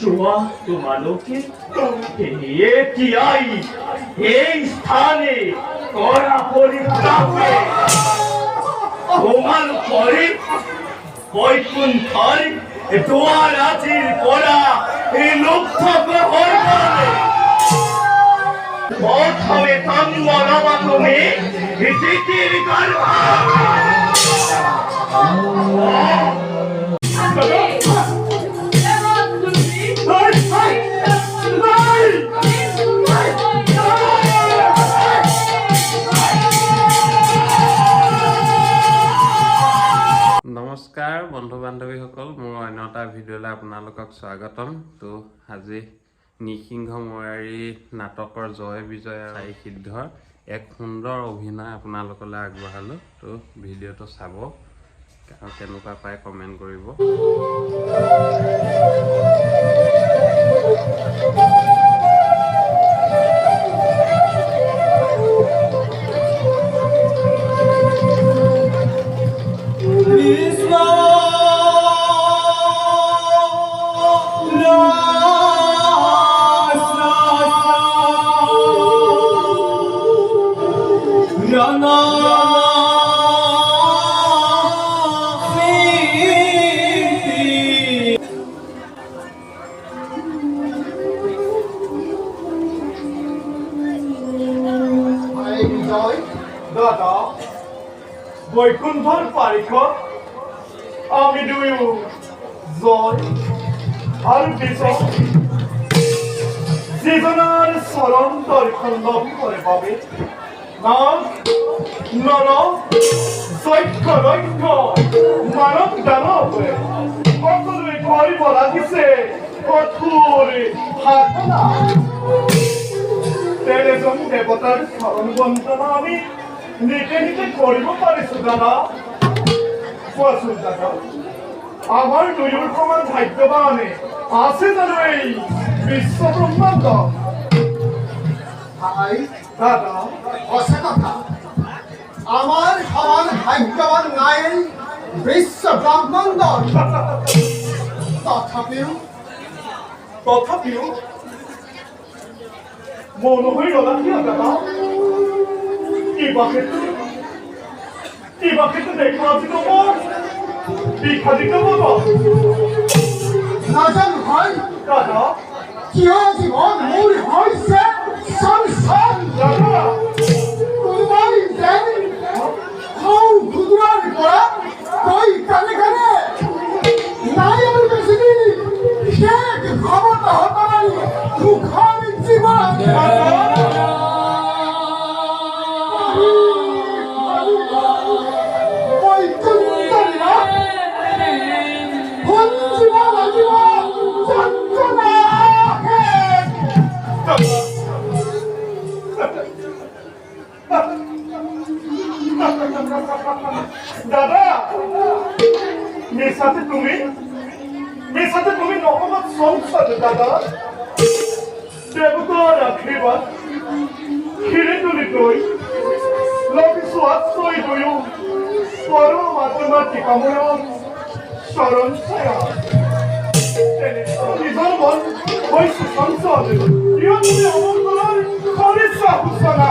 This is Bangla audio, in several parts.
চোয়া তোমালোকে? এ কি আই? এই স্থানে করা পরিত্রাপে। তোমার পরে বৈকুণ্ঠর দোয়ার আজির করা এই লক্ষ্য প্রহর করে প্রথমে তন্মরবা তুমি দ্বিতীয় গর্ভা। এটা ভিডিঅ'লৈ আপোনালোকক স্বাগতম। তো আজি নিসিংহ মুৰাৰী নাটকৰ জয় বিজয় চাৰি সিদ্ধৰ এক সুন্দৰ অভিনয় আপোনালোকলৈ আগবঢ়ালোঁ। তো ভিডিঅ'টো চাব কেনেকুৱা পায় কমেণ্ট কৰিব। জয় আর বিজয় জীবনের চরণ দর্শন করে পাবে নাম নর চৈক্য রৈক্য, মানব দানব। সকলোৱে কৰিব লাগিছে কঠোৰ সাধনা। তেনেজন দেৱতাৰ চৰণ বন্দনা আমি নিজে নিজে কৰিব পাৰিছো দাদা কোৱাচোন দাদা আমাৰ দুয়োৰ সমান ভাগ্যৱানে আছে জানো এই বিশ্ব ব্ৰহ্মাণ্ড ভাই, দাদা সঁচা কথা। আমার সমান ভাগ্যবান নাই বিশ্ব ব্রহ্মাণ্ড তথাপিও তথাপিও, মন হৈ ৰলা কিয় দাদা? কিবা ক্ষেত্ৰত কিবা ক্ষেত্ৰত দেখা আজি তোমাৰ বিখাদিত বাবা নাজানো হয় জীৱন মোৰ হৈছে সংসাৰ মেসাতে তুমি মেসাতে তুমি নহবত সংসার দাদা দেবতার আশীর্বাদ খিরে তুলি তৈ লগি সোৱাদ তৈ গৈও পৰম আত্মা টিকাময়ত চৰণ ছায়া নিজৰ মন হৈছে কিয় তুমি অমংগলৰ কৰিছা সূচনা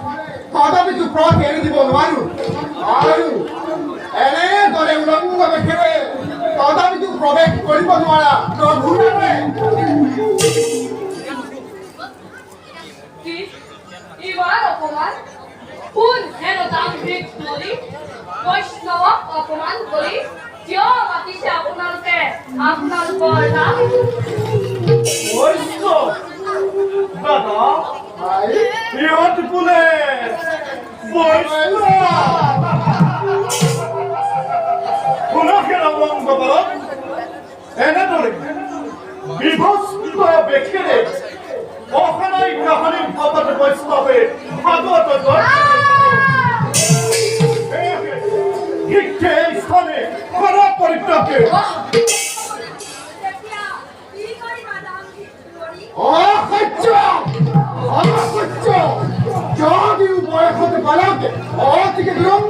কদমে তুই পথ এনে দিব। নোৱাৰো আৰু এনেদৰে উলংগৱেশেৰে কদমে তুই প্ৰৱেশ কৰিব নোৱাৰা প্ৰভুৰে ইমান অপমান? কোন হেন তান্ত্ৰিক কৰি বৈষ্ণৱক অপমান কৰি কিয় মাতিছে আপোনালোকে? আপোনালোকৰ নাম? বৈষ্ণৱ দাদা Привет, пуле! বিভস্ত ব্যক্তিৰে অসনাই গ্ৰহণী ভৱত বৈষ্ণৱে ভাগৱত শিক্ষে স্থানে मला अ तिकीट घेऊन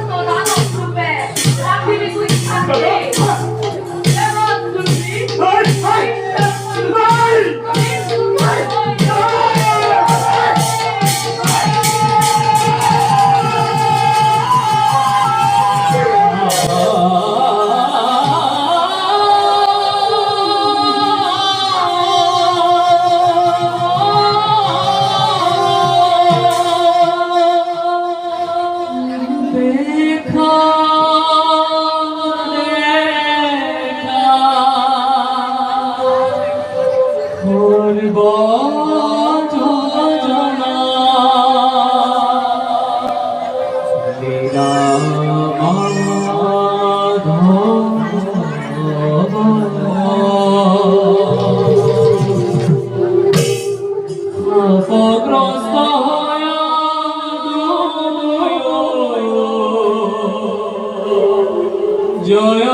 জয়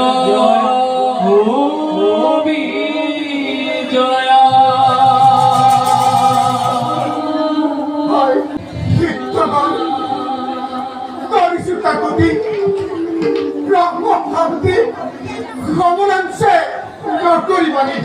ভূমি জয়। সীতাকুতি ব্রহ্ম ভাবতি ভ্রমণাংশে নকরি বাণী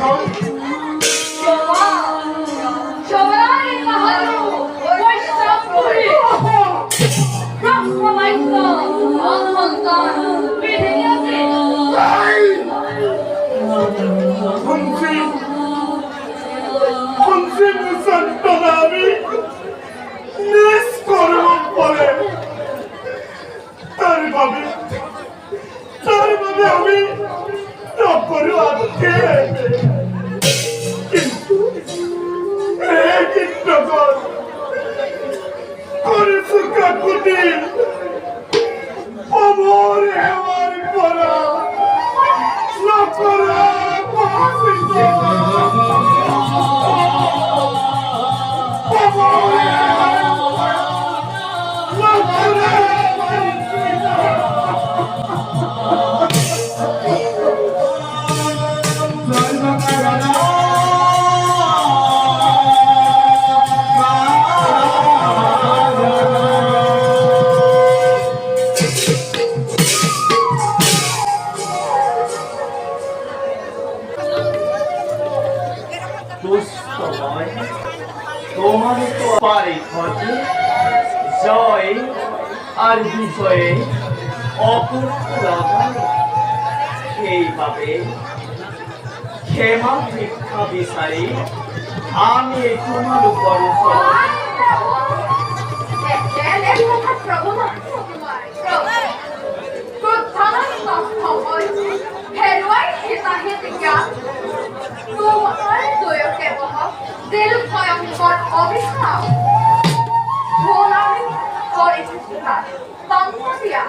জয় আর বিষয়ে অপূর্ণ এইভাবে ক্ষমা ভিক্ষা বিচারি আমি তোমার উপর প্রধান অবিশ্রাম ভোলারে করে। সৃষ্টিকার তন্ত্রিয়া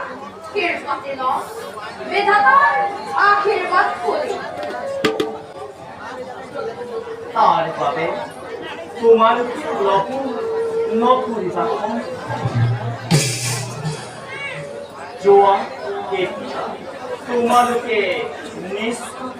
তোমার নকুল নকুল যখন জোয়া তোমারকে নিশ্চিত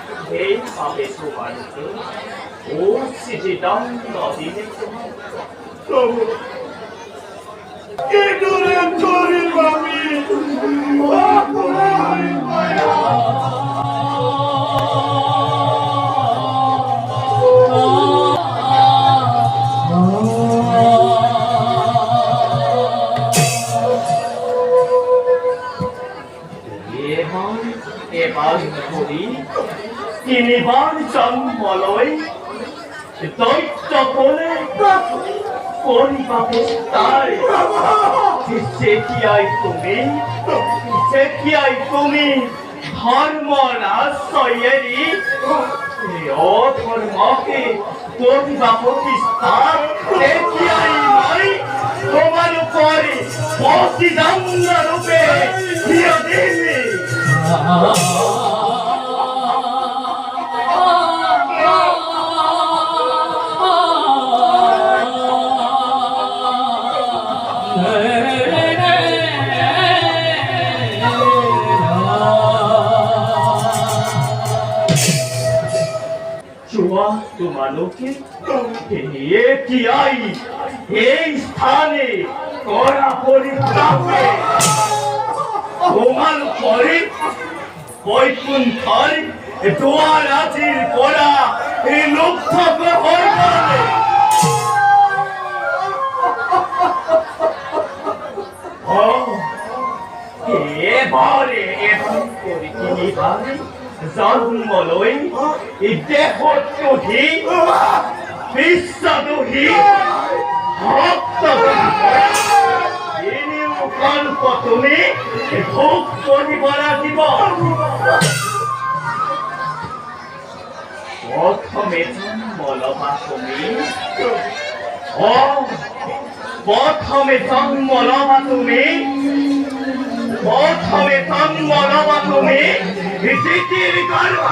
প্ৰভু সেইবাবে তোমালোকে উচিত দণ্ড দিলে প্রভু। কি দূরে করিব আমি। অপরাধ মায়া যেতিয়াই তুমি? যেতিয়াই তুমি এই অধৰ্মকে কৰিবাব বিস্তাৰ তেতিয়াই মই তোমালোকৰ প্ৰতিদণ্ড ৰূপে থিয় দিম তোমালোকে এতিয়াই এই স্থানে কৰা পৰিত্ৰাপে তোমালোকৰ বৈকুণ্ঠৰ দুৱাৰ আজিৰ পৰা এই লুপ্ত হৈ গ'লে এবারে এবার করে তিনিবারে জন্ম লৈ দেহত বিশ্বদোহী কল্প তুমি ভোগ কৰিব লাগিব। প্ৰথমে জন্ম ল'বা তুমি। অ প্ৰথমে জন্ম ল'বা তুমি। প্রথমে জন্ম নেওয়া তুমি। দ্বিতীয় গর্ভ